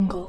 দুর্গম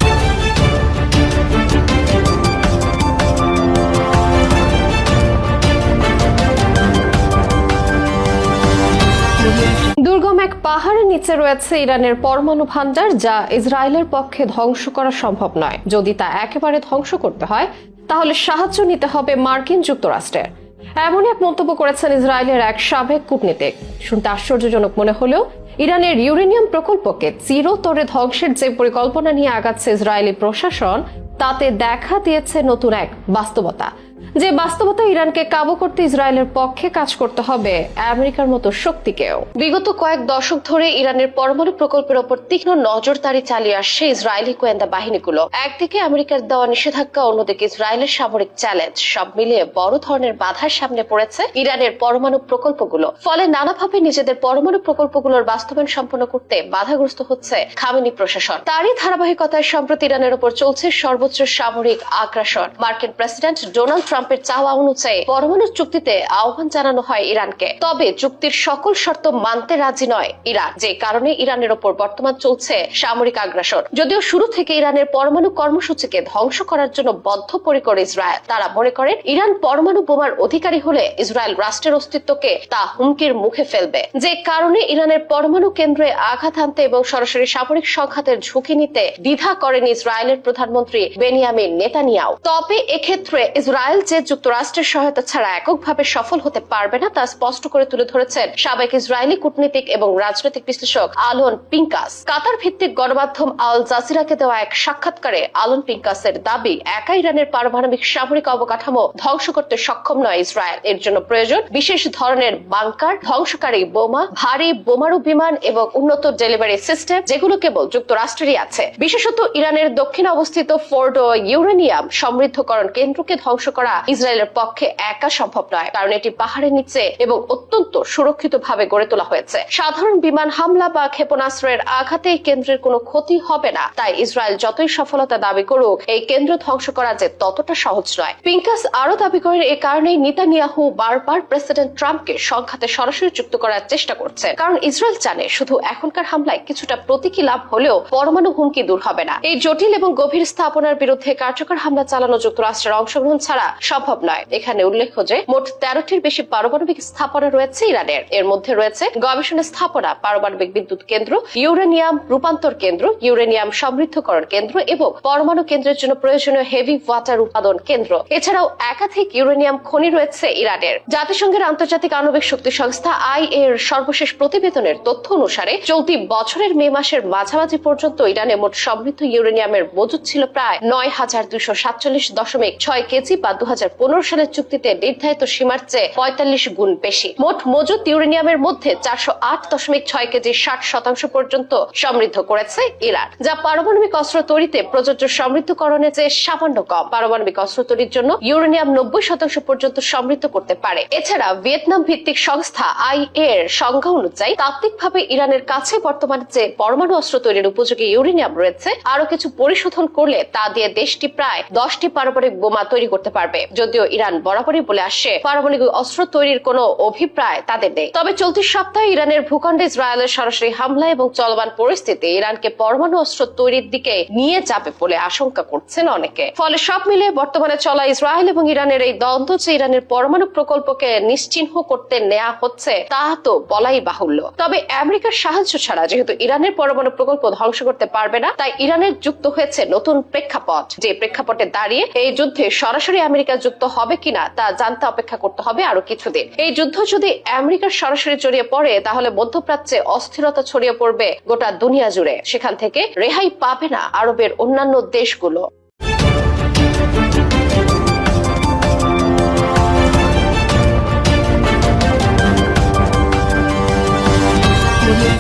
এক পাহাড়ের নিচে রয়েছে ইরানের পরমাণু ভান্ডার যা ইসরায়েলের পক্ষে ধ্বংস করা সম্ভব নয়। যদি তা একেবারে ধ্বংস করতে হয়, তাহলে সাহায্য নিতে হবে মার্কিন যুক্তরাষ্ট্রের। এমন এক মন্তব্য করেছেন ইসরায়েলের এক সাবেক কূটনীতিক। শুনতে আশ্চর্যজনক মনে হলেও ইরানের ইউরেনিয়াম প্রকল্পকে চিরতরে ধ্বংসের যে পরিকল্পনা নিয়ে আগাচ্ছে ইসরায়েলি প্রশাসন, তাতে দেখা দিয়েছে নতুন এক বাস্তবতা। যে বাস্তবতা ইরানকে কাবু করতে ইসরায়েলের পক্ষে কাজ করতে হবে, আমেরিকার মতো শক্তিকেও। বিগত কয়েক দশক ধরে ইরানের পরমাণু প্রকল্পের ওপর তীক্ষ্ণ নজরদারি চালিয়ে আসছে ইসরায়েলি গোয়েন্দা বাহিনীগুলো। একদিকে আমেরিকার দেওয়া নিষেধাজ্ঞা, অন্যদিকে ইসরায়েলের সামরিক চ্যালেঞ্জ। সব মিলিয়ে বড় ধরনের বাধার সামনে পড়েছে ইরানের পরমাণু প্রকল্পগুলো। ফলে নানাভাবে নিজেদের পরমাণু প্রকল্পগুলোর বাস্তবায়ন সম্পন্ন করতে বাধাগ্রস্ত হচ্ছে খামেনি প্রশাসন। তারই ধারাবাহিকতায় সম্প্রতি ইরানের ওপর চলছে সর্বোচ্চ সামরিক আগ্রাসন। মার্কিন প্রেসিডেন্ট ডোনাল্ড ট্রাম্পের চাওয়া অনুযায়ী পরমাণু চুক্তিতে আহ্বান জানানো হয় ইরানকে। তবে চুক্তির সকল শর্ত মানতে রাজি নয় ইরান, যে কারণে ইরানের ওপর বর্তমান চলছে সামরিক আগ্রাসন। যদিও শুরু থেকে ইরানের পরমাণু কর্মসূচিকে ধ্বংস করার জন্য বদ্ধপরিকর ইসরায়েল। তারা মনে করেন, ইরান পরমাণু বোমার অধিকারী হলে ইসরায়েল রাষ্ট্রের অস্তিত্বকে তা হুমকির মুখে ফেলবে। যে কারণে ইরানের পরমাণু কেন্দ্রে আঘাত হানতে এবং সরাসরি সামরিক সংঘাতের ঝুঁকি নিতে দ্বিধা করেন ইসরায়েলের প্রধানমন্ত্রী বেনিয়ামিন নেতানিয়াও তবে এক্ষেত্রে ইসরায়েল যে যুক্তরাষ্ট্রের সহায়তা ছাড়া এককভাবে সফল হতে পারবে না, তা স্পষ্ট করে তুলে ধরেছেন সাবেক ইসরায়েলি কূটনীতিক এবং রাজনৈতিক বিশ্লেষক আলন পিঙ্কাস। কাতার ভিত্তিক গণমাধ্যম আল জাজিরাকে দেওয়া এক সাক্ষাৎকারে আলন পিঙ্কাসের দাবি, একা ইরানের পারমাণবিক সামরিক অবকাঠামো ধ্বংস করতে সক্ষম নয় ইসরায়েল। এর জন্য প্রয়োজন বিশেষ ধরনের বাংকার, ধ্বংসকারী বোমা, ভারী বোমারু বিমান এবং উন্নত ডেলিভারি সিস্টেম, যেগুলো কেবল যুক্তরাষ্ট্রেরই আছে। বিশেষত ইরানের দক্ষিণে অবস্থিত ফোর্ডো ইউরেনিয়াম সমৃদ্ধকরণ কেন্দ্রকে ধ্বংস করা ইসরায়েলের পক্ষে একা সম্ভব নয়, কারণ এটি পাহাড়ের নিচে এবং অত্যন্ত সুরক্ষিত ভাবে গড়ে তোলা হয়েছে। সাধারণ বিমান হামলা বা ক্ষেপণাস্ত্রের আঘাতে কেন্দ্রের কোনো ক্ষতি হবে না। তাই ইসরায়েল যতই সফলতা দাবি করুক, এই কেন্দ্র ধ্বংস করা যে ততটা সহজ নয়। পিঙ্কাস আরও দাবি করেন, এ কারণেই নিতানিয়াহু বারবার প্রেসিডেন্ট ট্রাম্পকে সংঘাতে সরাসরি যুক্ত করার চেষ্টা করছে কারণ ইসরায়েল জানে শুধু এখনকার হামলায় কিছুটা প্রতীকী লাভ হলেও পরমাণু হুমকি দূর হবে না। এই জটিল এবং গভীর স্থাপনার বিরুদ্ধে কার্যকর হামলা চালানো যুক্তরাষ্ট্রের অংশগ্রহণ ছাড়া সম্ভব নয়। এখানে উল্লেখ্য যে মোট তেরোটির বেশি পারমাণবিক স্থাপনা রয়েছে ইরানের। এর মধ্যে রয়েছে গবেষণা স্থাপনা, পারমাণবিক বিদ্যুৎ কেন্দ্র, ইউরেনিয়াম রূপান্তর কেন্দ্র, ইউরেনিয়াম সমৃদ্ধকরণ কেন্দ্র এবং পরমাণু কেন্দ্রের জন্য প্রয়োজনীয় হেভি ওয়াটার উৎপাদন কেন্দ্র। এছাড়াও একাধিক ইউরেনিয়াম খনি রয়েছে ইরানের। জাতিসংঘের আন্তর্জাতিক আণবিক শক্তি সংস্থা আই এর সর্বশেষ প্রতিবেদনের তথ্য অনুসারে চলতি বছরের মে মাসের মাঝামাঝি পর্যন্ত ইরানে মোট সমৃদ্ধ ইউরেনিয়ামের মজুদ ছিল প্রায় নয় হাজার দুইশো সাতচল্লিশ দশমিক ছয় কেজি বা দু হাজার সালের চুক্তিতে নির্ধারিত সীমার চেয়ে পঁয়তাল্লিশ গুণ বেশি। মোট মজুদ ইউরেনিয়ামের মধ্যে চারশো আট দশমিক ছয় কেজি ষাট শতাংশ পর্যন্ত সমৃদ্ধ করেছে ইরান, যা পারমাণবিক অস্ত্র তৈরিতে প্রযোজ্য সমৃদ্ধকরণের চেয়ে সামান্য কম। পারমাণবিক অস্ত্র তৈরির জন্য ইউরেনিয়াম নব্বই শতাংশ পর্যন্ত সমৃদ্ধ করতে পারে। এছাড়া ভিয়েতনাম ভিত্তিক সংস্থা আই এর সংজ্ঞা অনুযায়ী তাত্ত্বিকভাবে ইরানের কাছে বর্তমানে যে পরমাণু অস্ত্র তৈরির উপযোগী ইউরেনিয়াম রয়েছে আরও কিছু পরিশোধন করলে তা দিয়ে দেশটি প্রায় দশটি পারমাণবিক বোমা তৈরি করতে পারবে। যদিও ইরান বরাবরই বলে আসছে পারমাণবিক অস্ত্র তৈরির কোনো অভিপ্রায় তাদের নেই। তবে চলতি সপ্তাহে ইরানের ভূখণ্ডে ইসরায়েলের সরাসরি হামলা এবং চলমান পরিস্থিতি ইরানকে পরমাণু অস্ত্র তৈরির দিকে নিয়ে যাবে বলে আশঙ্কা করছেন অনেকে। ফলে সব মিলে বর্তমানে চলা ইসরায়েল এবং ইরানের এই দ্বন্দ্ব যে ইরানের পরমাণু প্রকল্পকে নিশ্চিহ্ন করতে নেওয়া হচ্ছে, তা তো বলাই বাহুল্য। তবে আমেরিকার সাহায্য ছাড়া যেহেতু ইরানের পরমাণু প্রকল্প ধ্বংস করতে পারবে না, তাই ইরানের যুক্ত হয়েছে নতুন প্রেক্ষাপট। যে প্রেক্ষাপটে দাঁড়িয়ে এই যুদ্ধে সরাসরি আমেরিকা যুক্ত হবে কিনা তা জানতে অপেক্ষা করতে হবে আরও কিছুদিন। এই যুদ্ধ যদি আমেরিকার সরাসরি জড়িয়ে পড়ে, তাহলে মধ্যপ্রাচ্যে অস্থিরতা ছড়িয়ে পড়বে গোটা দুনিয়া জুড়ে। সেখান থেকে রেহাই পাবে না আরবের অন্যান্য দেশগুলো।